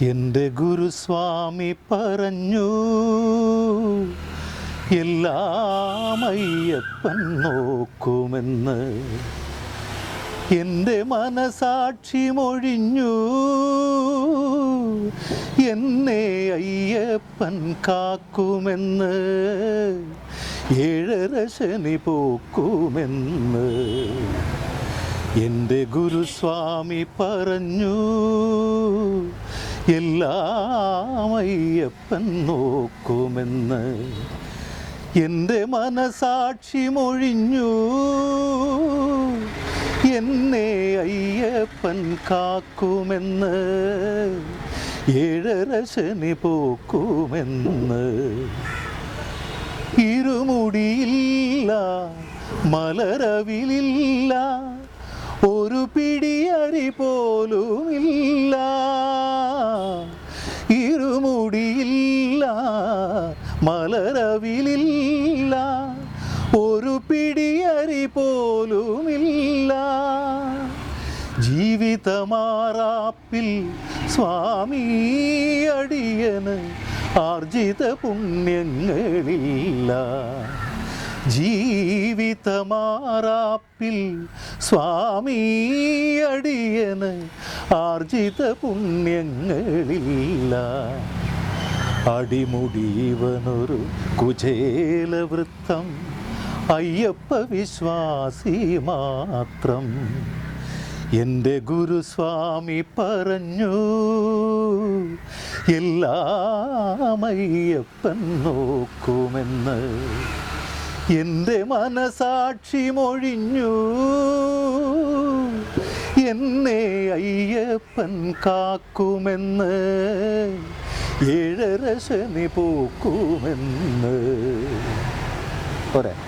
എന്റെ ഗുരുസ്വാമി പറഞ്ഞു എല്ലാം അയ്യപ്പൻ നോക്കുമെന്ന് എന്റെ മനസാക്ഷി മൊഴിഞ്ഞു. എന്നെ അയ്യപ്പൻ കാക്കുമെന്ന് ഏഴരശനി പോക്കുമെന്ന് എന്റെ ഗുരുസ്വാമി പറഞ്ഞു. എല്ലാം അയ്യപ്പൻ നോക്കുമെന്ന് എന്റെ മനസാക്ഷി മൊഴിഞ്ഞു. എന്നെ അയ്യപ്പൻ കാക്കുമെന്ന് ഏഴര ശനി പോക്കുമെന്ന്. ഇരുമുടിയില്ല മലരവിലില്ല ഒരു പിടിയരി പോലുമില്ല മലരവിലില്ല. ഒരു പിടിയരി പോലുമില്ല. ജീവിതമാറാപ്പിൽ സ്വാമി അടിയന് ആർജിത പുണ്യങ്ങളില്ല. ജീവിതമാറാപ്പിൽ സ്വാമി അടിയന് ആർജിത പുണ്യങ്ങളില്ല. അടിമുടിവനൊരു കുചേലവൃത്തം. അയ്യപ്പ വിശ്വാസി മാത്രം. എന്റെ ഗുരുസ്വാമി പറഞ്ഞു എല്ലാം അയ്യപ്പൻ നോക്കുമെന്ന്. എന്റെ മനസാക്ഷി മൊഴിഞ്ഞു എന്നെ അയ്യപ്പൻ കാക്കുമെന്ന്. ഏഴര ശനി പോക്കുമെന്ന്. പോരെ.